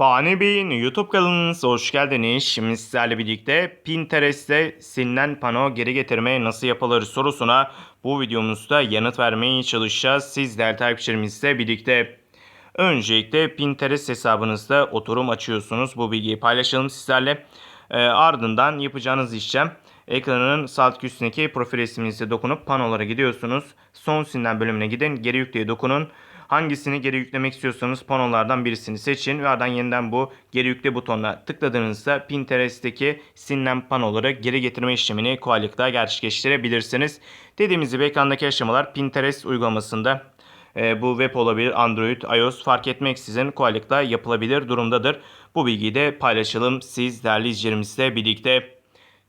Fani Bey'in YouTube kanalınıza hoş geldiniz. Şimdi sizlerle birlikte Pinterest'te silinen pano geri getirme nasıl yapılır sorusuna bu videomuzda yanıt vermeye çalışacağız. Siz değerli takipçilerimizle birlikte. Öncelikle Pinterest hesabınızda oturum açıyorsunuz. Bu bilgiyi paylaşalım sizlerle. Ee, ardından yapacağınız işlem ekranın sağ üstündeki profil resminize dokunup panolara gidiyorsunuz. Son silinen bölümüne gidin. Geri yükleye dokunun. Hangisini geri yüklemek istiyorsanız panolardan birisini seçin ve ardından yeniden bu geri yükle butonuna tıkladığınızda Pinterest'teki silinen panoları geri getirme işlemini kolaylıkla gerçekleştirebilirsiniz. Dediğimiz gibi ekrandaki aşamalar Pinterest uygulamasında e, bu web olabilir, Android, iOS fark etmeksizin kolaylıkla yapılabilir durumdadır. Bu bilgiyi de paylaşalım siz değerli izleyicilerimizle birlikte.